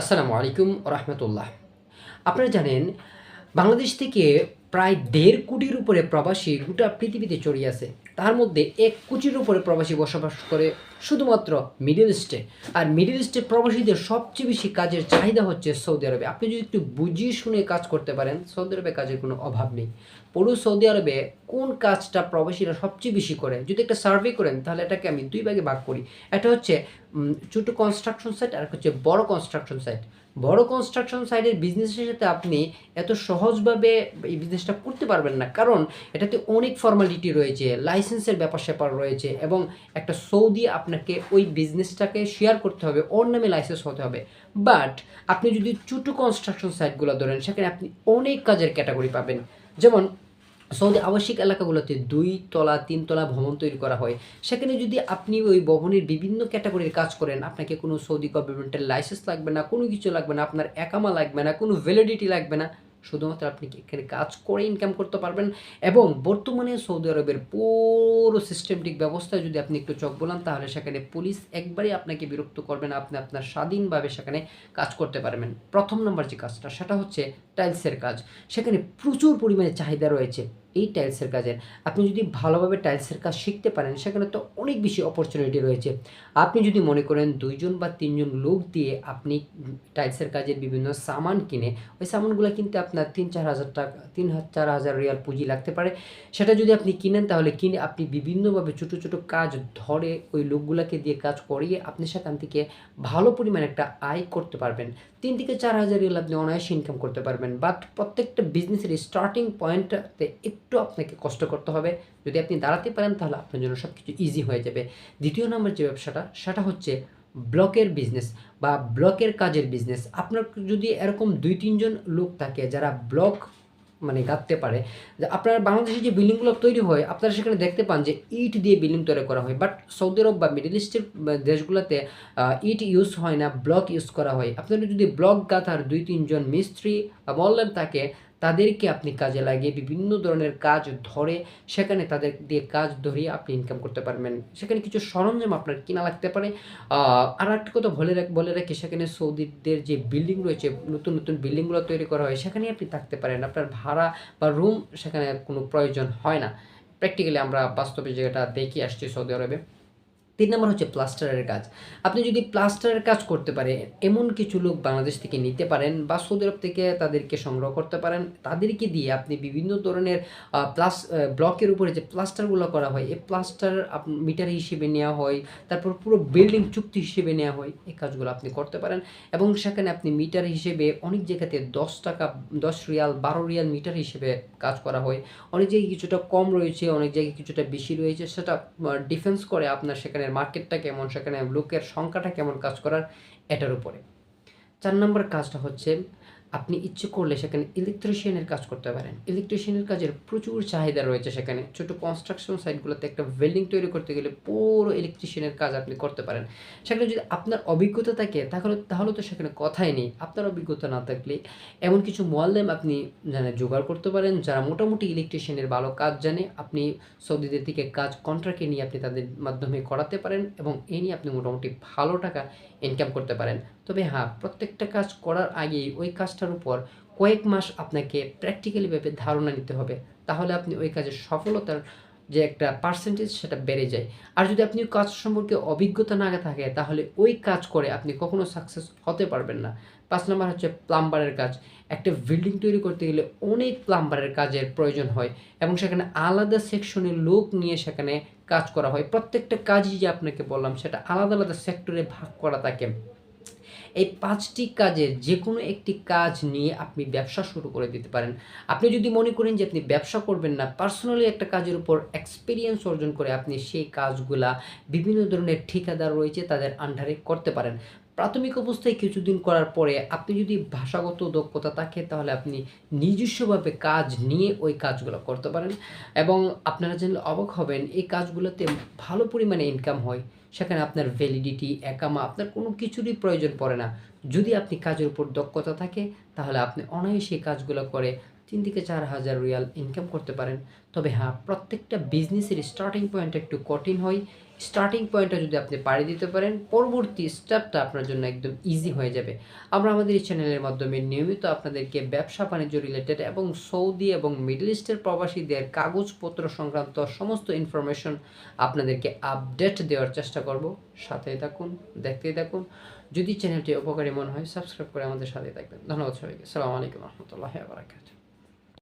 আসসালামু আলাইকুম রহমতুল্লাহ। আপনারা জানেন বাংলাদেশ থেকে প্রায় দেড় কোটির উপরে প্রবাসী গোটা পৃথিবীতে ছড়িয়ে আছে। তার মধ্যে এক কোটির উপরে প্রবাসী বসবাস করে শুধুমাত্র মিডল ইস্টে। আর মিডল ইস্টে প্রবাসীদের সবচেয়ে বেশি কাজের চাহিদা হচ্ছে সৌদি আরবে। আপনি যদি একটু বুঝিয়ে শুনে কাজ করতে পারেন, সৌদি আরবে কাজের কোনো অভাব নেই। পুরো সৌদি আরবে কোন কাজটা প্রবাসীরা সবচেয়ে বেশি করে? যদি একটা সার্ভে করেন, তাহলে এটাকে আমি দুই ভাগে ভাগ করি। এটা হচ্ছে ছোট কনস্ট্রাকশন সাইট আর হচ্ছে বড় কনস্ট্রাকশন সাইট বড় কনস্ট্রাকশন সাইডের বিজনেসের সাথে আপনি এত সহজভাবে এই বিজনেসটা করতে পারবেন না। কারণ এটাতে অনেক ফর্মালিটি রয়েছে লাইসেন্সের ব্যাপার স্যাপার রয়েছে এবং একটা সৌদি আপনাকে ওই বিজনেসটাকে শেয়ার করতে হবে, ওর নামে লাইসেন্স হতে হবে। বাট আপনি যদি ছোটো কনস্ট্রাকশন সাইটগুলো ধরেন, সেখানে আপনি অনেক কাজের ক্যাটাগরি পাবেন। যেমন সৌদি আবাসিক এলাকাগুলোতে দুই তলা, তিন তলা ভবন তৈরি করা হয়। সেখানে যদি আপনি ওই ভবনের বিভিন্ন ক্যাটাগরির কাজ করেন, আপনাকে কোনো সৌদি গভর্নমেন্টের লাইসেন্স লাগবে না, কোনো কিছু লাগবে না, আপনার একামা লাগবে না, কোনো ভ্যালিডিটি লাগবে না, শুধুমাত্র আপনি এখানে কাজ করে ইনকাম করতে পারবেন? এবং বর্তমানে সৌদি আরবের পুরো সিস্টেমটিক ব্যবস্থা যদি আপনি একটু চোখ বলান, তাহলে সেখানে পুলিশ একবারই আপনাকে বিরক্ত করবে না, আপনি আপনার স্বাধীনভাবে সেখানে কাজ করতে পারবেন। প্রথম নম্বর যে কাজটা, সেটা হচ্ছে টাইলসের কাজ। সেখানে প্রচুর পরিমাণে চাহিদা রয়েছে এই টাইলসের কাজের। আপনি যদি ভালোভাবে টাইলসের কাজ শিখতে পারেন, সেখানে তো অনেক বেশি অপরচুনিটি রয়েছে। আপনি যদি মনে করেন দুইজন বা তিনজন লোক দিয়ে আপনি টাইলসের কাজের বিভিন্ন সামান কিনে, ওই সামানগুলো কিনতে আপনার তিন চার হাজার টাকা, তিন চার হাজার রিয়াল পুঁজি লাগতে পারে। সেটা যদি আপনি কিনেন, তাহলে কিনে আপনি বিভিন্নভাবে ছোটো ছোটো কাজ ধরে ওই লোকগুলোকে দিয়ে কাজ করিয়ে আপনি সেখান থেকে ভালো পরিমাণে একটা আয় করতে পারবেন। তিন থেকে চার হাজার রিয়াল আপনি অনায়াসে ইনকাম করতে পারবেন। বাট প্রত্যেকটা বিজনেসের স্টার্টিং পয়েন্টটাতে একটু আপনাকে কষ্ট করতে হবে। যদি আপনি দাঁড়াতে পারেন, তাহলে আপনার জন্য সব কিছু ইজি হয়ে যাবে। দ্বিতীয় নম্বর যে ব্যবসাটা, সেটা হচ্ছে ব্লকের বিজনেস বা ব্লকের কাজের বিজনেস আপনার যদি এরকম দুই তিনজন লোক থাকে, যারা ব্লক মানে গাঁথতে পারে, যে আপনার বাংলাদেশে যে বিল্ডিংগুলো তৈরি হয়, আপনারা সেখানে দেখতে পান যে ইট দিয়ে বিল্ডিং তৈরি করা হয়। বাট সৌদি আরব বা মিডল ইস্টের দেশগুলোতে ইট ইউজ হয় না, ব্লক ইউজ করা হয়। আপনারা যদি ব্লক গাঁথার দুই তিনজন মিস্ত্রি বা মল্লাম থাকে তাদেরকে আপনি কাজে লাগিয়ে বিভিন্ন ধরনের কাজ ধরে সেখানে তাদের দিয়ে কাজ ধরিয়ে আপনি ইনকাম করতে পারবেন। সেখানে কিছু সরঞ্জাম আপনার কিনা লাগতে পারে। আর একটা কথা বলে রাখ, বলে রাখি, সেখানে সৌদিদের যে বিল্ডিং রয়েছে, নতুন নতুন বিল্ডিংগুলো তৈরি করা হয়, সেখানেই আপনি থাকতে পারেন। আপনার ভাড়া বা রুম সেখানে কোনো প্রয়োজন হয় না। প্র্যাকটিক্যালি আমরা বাস্তবে যেটা দেখি আসছি সৌদি আরবে। তিন নম্বর হচ্ছে প্লাস্টারের কাজ। আপনি যদি প্লাস্টারের কাজ করতে পারে, এমন কিছু লোক বাংলাদেশ থেকে নিতে পারেন বা সৌদি আরব থেকে তাদেরকে সংগ্রহ করতে পারেন, তাদেরকে দিয়ে আপনি বিভিন্ন ধরনের প্লাস ব্লকের উপরে যে প্লাস্টারগুলো করা হয়, এই প্লাস্টার মিটার হিসেবে নেওয়া হয়, তারপর পুরো বিল্ডিং চুক্তি হিসেবে নেওয়া হয়, এই কাজগুলো আপনি করতে পারেন। এবং সেখানে আপনি মিটার হিসেবে অনেক জায়গাতে দশ টাকা, দশ রিয়াল, বারো রিয়াল মিটার হিসেবে কাজ করা হয়। অনেক জায়গায় কিছুটা কম রয়েছে, অনেক জায়গায় কিছুটা বেশি রয়েছে, সেটা ডিফেন্স করে আপনার সেখানে মার্কেটটা কেমন সেখানে লোকের সংখ্যাটা কেমন কাজ করার এটার উপরে। চার নম্বর কাজটা হচ্ছে আপনি ইচ্ছে করলে সেখানে ইলেকট্রিশিয়ানের কাজ করতে পারেন। ইলেকট্রিশিয়ানের কাজের প্রচুর চাহিদা রয়েছে সেখানে। ছোট কনস্ট্রাকশন সাইটগুলোতে একটা বিল্ডিং তৈরি করতে গেলে পুরো ইলেকট্রিশিয়ানের কাজ আপনি করতে পারেন। সেখানে যদি আপনার অভিজ্ঞতা থাকে, তাহলে তাহলে তো সেখানে কথাই নেই। আপনার অভিজ্ঞতা না থাকলে এমন কিছু মোয়াল্লেম আপনি জানে, জোগাড় করতে পারেন, যারা মোটামুটি ইলেকট্রিশিয়ানের ভালো কাজ জানে। আপনি সৌদিদের থেকে কাজ কন্ট্রাক্টে নিয়ে আপনি তাদের মাধ্যমে করাতে পারেন এবং এ নিয়ে আপনি মোটামুটি ভালো টাকা ইনকাম করতে পারেন। তবে হ্যাঁ প্রত্যেকটা কাজ করার আগেই ওই কাজটার উপর কয়েক মাস আপনাকে প্র্যাকটিক্যালিভাবে ধারণা নিতে হবে। তাহলে আপনি ওই কাজের সফলতার যে একটা পার্সেন্টেজ সেটা বেড়ে যায়। আর যদি আপনি কাজ সম্পর্কে অভিজ্ঞতা না থাকে, তাহলে ওই কাজ করে আপনি কখনো সাকসেস হতে পারবেন না। পাঁচ নম্বর হচ্ছে প্লাম্বারের কাজ। একটা বিল্ডিং তৈরি করতে গেলে অনেক প্লাম্বারের কাজের প্রয়োজন হয় এবং সেখানে আলাদা সেকশনের লোক নিয়ে সেখানে কাজ করা হয়। প্রত্যেকটা কাজই যে আপনাকে বললাম, সেটা আলাদা আলাদা সেক্টরে ভাগ করা থাকে। এই পাঁচটি কাজের যে কোনো একটি কাজ নিয়ে আপনি ব্যবসা শুরু করে দিতে পারেন। আপনি যদি মনে করেন যে আপনি ব্যবসা করবেন না পার্সোনালি একটা কাজের উপর এক্সপিরিয়েন্স অর্জন করে আপনি সেই কাজগুলা বিভিন্ন ধরনের ঠিকাদার রয়েছে তাদের আন্ডারে করতে পারেন। প্রাথমিক অবস্থায় কিছুদিন করার পরে আপনি যদি ভাষাগত দক্ষতা থাকে, তাহলে আপনি নিজস্বভাবে কাজ নিয়ে ওই কাজগুলো করতে পারেন। এবং আপনারা জানলে অবাক হবেন, এই কাজগুলোতে ভালো পরিমাণে ইনকাম হয়। সেখানে আপনার ভ্যালিডিটি একামা, আপনার কোনো কিছুরই প্রয়োজন পড়ে না। যদি আপনি কাজের উপর দক্ষতা থাকে, তাহলে আপনি অনায়াসে কাজগুলো করে তিন থেকে চার হাজার রিয়াল ইনকাম করতে পারেন। তবে হ্যাঁ প্রত্যেকটা বিজনেসের স্টার্টিং পয়েন্ট একটু কঠিন হয়। স্টার্টিং পয়েন্টটা যদি আপনি পাড়ি দিতে পারেন, পরবর্তী স্টেপটা আপনার জন্য একদম ইজি হয়ে যাবে। আমরা আমাদের এই চ্যানেলের মাধ্যমে নিয়মিত আপনাদেরকে ব্যবসা বাণিজ্য রিলেটেড এবং সৌদি এবং মিডল ইস্টের প্রবাসীদের কাগজপত্র সংক্রান্ত সমস্ত ইনফরমেশন আপনাদেরকে আপডেট দেওয়ার চেষ্টা করব। সাথে থাকুন, দেখতেই থাকুন। যদি চ্যানেলটি উপকারী মনে হয় সাবস্ক্রাইব করে আমাদের সাথে থাকবেন। ধন্যবাদ সবাইকে। সালামু আলাইকুম রহমতুল্লাহ বারাকাতুহ।